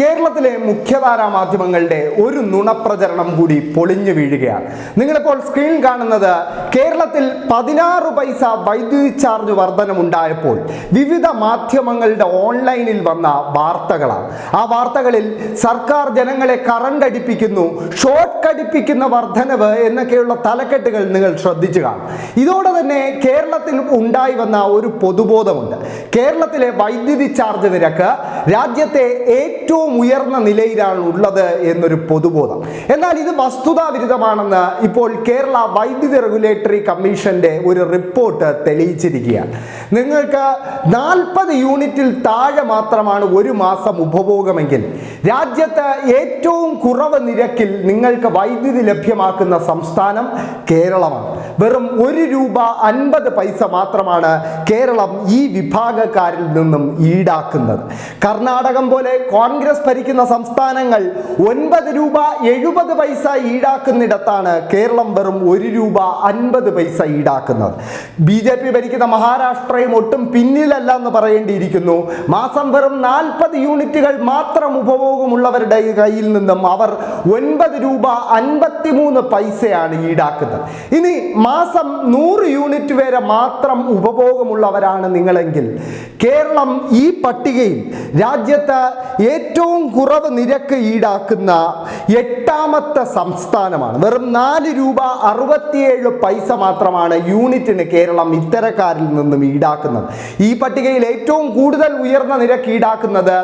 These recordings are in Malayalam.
കേരളത്തിലെ മുഖ്യധാരാ മാധ്യമങ്ങളുടെ ഒരു നുണപ്രചരണം കൂടി പൊളിഞ്ഞു വീഴുകയാണ്. നിങ്ങളിപ്പോൾ സ്ക്രീൻ കാണുന്നത് കേരളത്തിൽ പതിനാറ് പൈസ വൈദ്യുതി ചാർജ് വർധനമുണ്ടായപ്പോൾ വിവിധ മാധ്യമങ്ങളുടെ ഓൺലൈനിൽ വന്ന വാർത്തകളാണ്. ആ വാർത്തകളിൽ സർക്കാർ ജനങ്ങളെ കറണ്ട് അടിപ്പിക്കുന്നു ഷോർട്ട് അടിപ്പിക്കുന്ന വർധനവ് എന്നൊക്കെയുള്ള തലക്കെട്ടുകൾ നിങ്ങൾ ശ്രദ്ധിച്ചു കാണും. ഇതോടെ തന്നെ കേരളത്തിൽ ഉണ്ടായി വന്ന ഒരു പൊതുബോധമുണ്ട്. കേരളത്തിലെ വൈദ്യുതി ചാർജ് നിരക്ക് രാജ്യത്തെ ഏറ്റവും ഉയർന്ന നിലയിലാണ് ഉള്ളത് എന്നൊരു പൊതുബോധം. എന്നാൽ ഇത് വസ്തുതാ വസ്തുതാവിരുദ്ധമാണെന്ന് ഇപ്പോൾ കേരള വൈദ്യുതി റെഗുലേറ്ററി കമ്മീഷന്റെ ഒരു റിപ്പോർട്ട് തെളിയിച്ചിരിക്കുകയാണ്. നിങ്ങൾക്ക് നാൽപ്പത് യൂണിറ്റിൽ താഴെ മാത്രമാണ് ഒരു മാസം ഉപഭോഗമെങ്കിൽ രാജ്യത്ത് ഏറ്റവും കുറവ് നിരക്കിൽ നിങ്ങൾക്ക് വൈദ്യുതി ലഭ്യമാക്കുന്ന സംസ്ഥാനം കേരളമാണ്. വെറും ഒരു രൂപ അൻപത് പൈസ മാത്രമാണ് കേരളം ഈ വിഭാഗക്കാരിൽ നിന്നും ഈടാക്കുന്നത്. കർണാടകം പോലെ കോൺഗ്രസ് ഭരിക്കുന്ന സംസ്ഥാനങ്ങൾ ഒൻപത് രൂപ എഴുപത് പൈസ ഈടാക്കുന്നിടത്താണ് കേരളം വെറും ഒരു രൂപ അൻപത് പൈസ ഈടാക്കുന്നത്. ബി ജെ പി ഭരിക്കുന്ന മഹാരാഷ്ട്രയും ഒട്ടും പിന്നിലല്ല എന്ന് പറയേണ്ടിയിരിക്കുന്നു. മാസം വെറും നാൽപ്പത് യൂണിറ്റുകൾ മാത്രം ഉപഭോഗമുള്ളവരുടെ കയ്യിൽ നിന്നും അവർ ഒൻപത് രൂപ അൻപത്തിമൂന്ന് പൈസയാണ് ഈടാക്കുന്നത്. ഇനി മാസം നൂറ് യൂണിറ്റ് വരെ മാത്രം ഉപഭോഗമുള്ളവരാണ് നിങ്ങളെങ്കിൽ കേരളം ഈ പട്ടികയിൽ രാജ്യത്ത് ഏറ്റവും കുറവ് നിരക്ക് ഈടാക്കുന്ന എട്ടാമത്തെ സംസ്ഥാനമാണ്. വെറും നാല് രൂപ അറുപത്തിയേഴ് പൈസ മാത്രമാണ് യൂണിറ്റിന് കേരളം ഇത്തരക്കാരിൽ നിന്നും ഈടാക്കുന്നത്. ഈ പട്ടികയിൽ ഏറ്റവും കൂടുതൽ ഉയർന്ന നിരക്ക് ഈടാക്കുന്നത്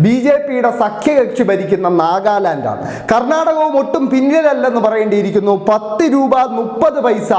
ബി ജെ പിയുടെ സഖ്യകക്ഷി ഭരിക്കുന്ന നാഗാലാൻഡാണ്. കർണാടകവും ഒട്ടും പിന്നിലല്ലെന്ന് പറയേണ്ടിയിരിക്കുന്നു. പത്ത് രൂപ മുപ്പത് പൈസ.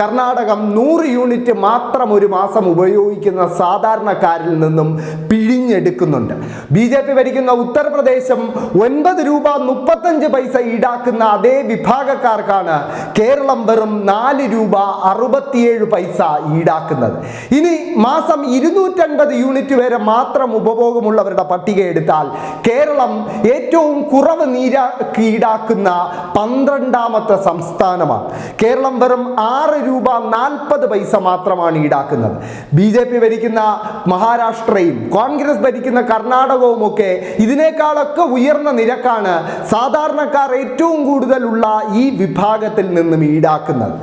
കർണാടകം നൂറ് യൂണിറ്റ് മാത്രം ഒരു മാസം ഉപയോഗിക്കുന്ന സാധാരണക്കാരിൽ നിന്നും പിഴിഞ്ഞെടുക്കുന്നുണ്ട്. ബി ജെ പി ഭരിക്കുന്ന ഉത്തർപ്രദേശും ഒൻപത് രൂപ മുപ്പത്തഞ്ച് പൈസ ഈടാക്കുന്ന അതേ വിഭാഗക്കാർക്കാണ് കേരളം വെറും നാല് രൂപ അറുപത്തിയേഴ് പൈസ ഈടാക്കുന്നത്. ഇനി മാസം ഇരുന്നൂറ്റൻപത് യൂണിറ്റ് വരെ മാത്രം ഉപഭോഗമുള്ളവരുടെ പട്ടിക എടുത്താൽ കേരളം ഏറ്റവും കുറവ് നീരാക്കി ഈടാക്കുന്ന പന്ത്രണ്ടാമത്തെ സംസ്ഥാനമാണ്. കേരളം വെറും ആറ് രൂപ നാൽപ്പത് പൈസ മാത്രമാണ് ഈടാക്കുന്നത്. ബി ജെ പി ഭരിക്കുന്ന മഹാരാഷ്ട്രയും കോൺഗ്രസ് ഭരിക്കുന്ന കർണാടകവും ഒക്കെ ഇതിനേക്കാളൊക്കെ ഉയർന്ന നിരക്കാണ് സാധാരണക്കാർ ഏറ്റവും കൂടുതലുള്ള ഈ വിഭാഗത്തിൽ നിന്നും ഈടാക്കുന്നത്.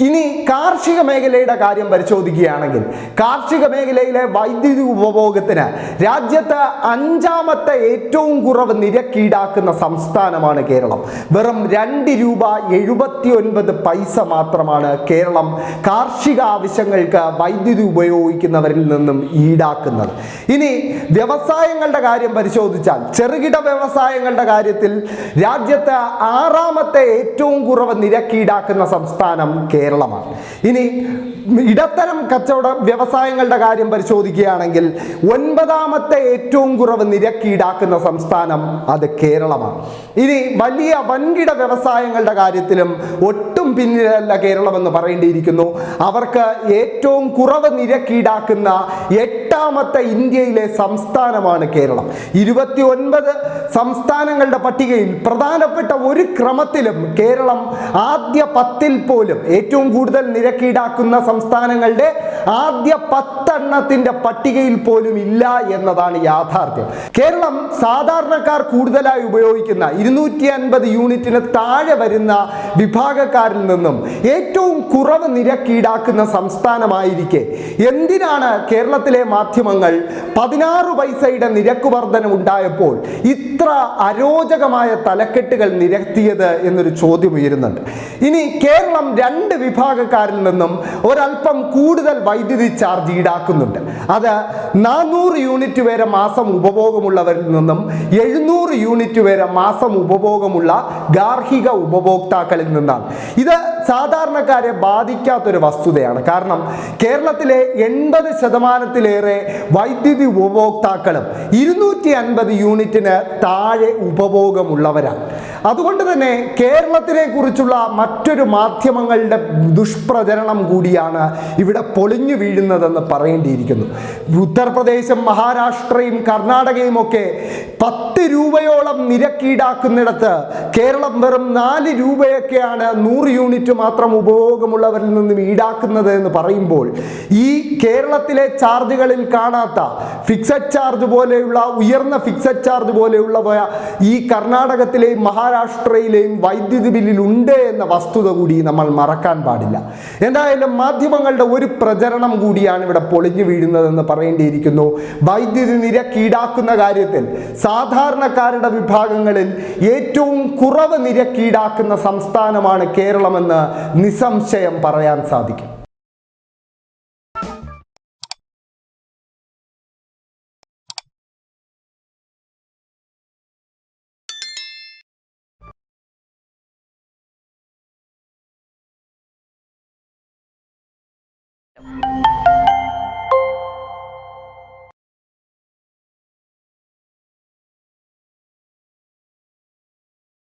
ഇനി കാർഷിക മേഖലയുടെ കാര്യം പരിശോധിക്കുകയാണെങ്കിൽ കാർഷിക മേഖലയിലെ വൈദ്യുതി ഉപഭോഗത്തിന് രാജ്യത്ത് അഞ്ചാമത്തെ ഏറ്റവും കുറവ് നിരക്ക് ഈടാക്കുന്ന സംസ്ഥാനമാണ് കേരളം. വെറും രണ്ട് രൂപ എഴുപത്തി ഒൻപത് പൈസ മാത്രമാണ് കേരളം കാർഷിക ആവശ്യങ്ങൾക്ക് വൈദ്യുതി ഉപയോഗിക്കുന്നവരിൽ നിന്നും ഈടാക്കുന്നത്. ഇനി വ്യവസായങ്ങളുടെ കാര്യം പരിശോധിച്ചാൽ ചെറുകിട വ്യവസായങ്ങളുടെ കാര്യത്തിൽ രാജ്യത്ത് ആറാമത്തെ ഏറ്റവും കുറവ് നിരക്ക് ഈടാക്കുന്ന സംസ്ഥാനം കേരളമാണ്. ഇനി ഇടത്തരം കച്ചവട വ്യവസായങ്ങളുടെ കാര്യം പരിശോധിക്കുകയാണെങ്കിൽ ഒൻപതാമത്തെ ഏറ്റവും കുറവ് നിരക്ക് ഈടാക്കുന്ന സംസ്ഥാനം അത് കേരളമാണ്. ഇനി വലിയ വൻകിട വ്യവസായങ്ങളുടെ കാര്യത്തിലും ഒട്ടും പിന്നിലല്ല കേരളം എന്ന് പറയേണ്ടിയിരിക്കുന്നു. അവർക്ക് ഏറ്റവും കുറവ് നിരക്ക് ഈടാക്കുന്ന എട്ടാമത്തെ ഇന്ത്യയിലെ സംസ്ഥാനമാണ് കേരളം. ഇരുപത്തി ഒൻപത് സംസ്ഥാനങ്ങളുടെ പട്ടികയിൽ പ്രധാനപ്പെട്ട ഒരു ക്രമത്തിലും കേരളം ആദ്യ പത്തിൽ പോലും ഏറ്റവും കൂടുതൽ നിരക്കീടാക്കുന്ന സംസ്ഥാനങ്ങളുടെ ആദ്യ പത്തെണ്ണത്തിന്റെ പട്ടികയിൽ പോലും ഇല്ല എന്നതാണ് യാഥാർത്ഥ്യം. കേരളം സാധാരണക്കാർ കൂടുതലായി ഉപയോഗിക്കുന്ന ഇരുന്നൂറ്റി അൻപത് യൂണിറ്റിന് താഴെ വരുന്ന വിഭാഗക്കാരിൽ നിന്നും ഏറ്റവും കുറവ് നിരക്ക് ഈടാക്കുന്ന സംസ്ഥാനമായിരിക്കെ. എന്തിനാണ് കേരളത്തിലെ മാധ്യമങ്ങൾ പതിനാറ് പൈസയുടെ നിരക്ക് വർധന ഉണ്ടായപ്പോൾ ഇത്ര അരോചകമായ തലക്കെട്ടുകൾ നിരത്തിയത് എന്നൊരു ചോദ്യം ഉയരുന്നുണ്ട്. ഇനി കേരളം രണ്ട് വിഭാഗക്കാരിൽ നിന്നും ഒരല്പം കൂടുതൽ വൈദ്യുതി ചാർജ് ഈടാക്കുന്നുണ്ട്. അത് നാനൂറ് യൂണിറ്റ് വരെ മാസം ഉപഭോഗമുള്ളവരിൽ നിന്നും എഴുന്നൂറ് യൂണിറ്റ് വരെ മാസം ഉപഭോഗമുള്ള ഗാർഹിക ഉപഭോക്താക്കളിൽ നിന്നാണ്. ഇത് സാധാരണക്കാരെ ബാധിക്കാത്തൊരു വസ്തുതയാണ്. കാരണം കേരളത്തിലെ എൺപത് ശതമാനത്തിലേറെ വൈദ്യുതി ഉപഭോക്താക്കളും ഇരുന്നൂറ്റി അൻപത് യൂണിറ്റിന് താഴെ ഉപഭോഗമുള്ളവരാണ്. അതുകൊണ്ട് തന്നെ കേരളത്തിനെ കുറിച്ചുള്ള മറ്റൊരു മാധ്യമങ്ങളുടെ ദുഷ്പ്രചരണം കൂടിയാണ് ഇവിടെ പൊളിഞ്ഞു വീഴുന്നതെന്ന് പറയേണ്ടിയിരിക്കുന്നു. ഉത്തർപ്രദേശും മഹാരാഷ്ട്രയും കർണാടകയും ഒക്കെ പത്ത് രൂപയോളം നിരക്കീടാക്കുന്നിടത്ത് കേരളം വെറും നാല് രൂപയൊക്കെയാണ് നൂറ് യൂണിറ്റ് മാത്രം ഉപഭോഗമുള്ളവരിൽ നിന്നും ഈടാക്കുന്നത് എന്ന് പറയുമ്പോൾ ഈ കേരളത്തിലെ ചാർജുകളിൽ കാണാത്ത ഫിക്സഡ് ചാർജ് പോലെയുള്ള ഉയർന്ന ഫിക്സഡ് ചാർജ് പോലെയുള്ളവ ഈ കർണാടകത്തിലെയും മഹാരാഷ്ട്രയിലെയും വൈദ്യുതി ബില്ലിൽ ഉണ്ട് എന്ന വസ്തുത കൂടി നമ്മൾ മറക്കാൻ പാടില്ല. എന്തായാലും മാധ്യമങ്ങളുടെ ഒരു പ്രചരണം കൂടിയാണ് ഇവിടെ പൊളിഞ്ഞു വീഴുന്നതെന്ന് പറയേണ്ടിയിരിക്കുന്നു. വൈദ്യുതി നിരക്ക് ഈടാക്കുന്ന കാര്യത്തിൽ സാധാരണക്കാരുടെ വിഭാഗങ്ങളിൽ ഏറ്റവും കുറവ് നിരക്ക് ഈടാക്കുന്ന സംസ്ഥാനമാണ് കേരളമെന്ന് നിസ്സംശയം പറയാൻ സാധിക്കും. you.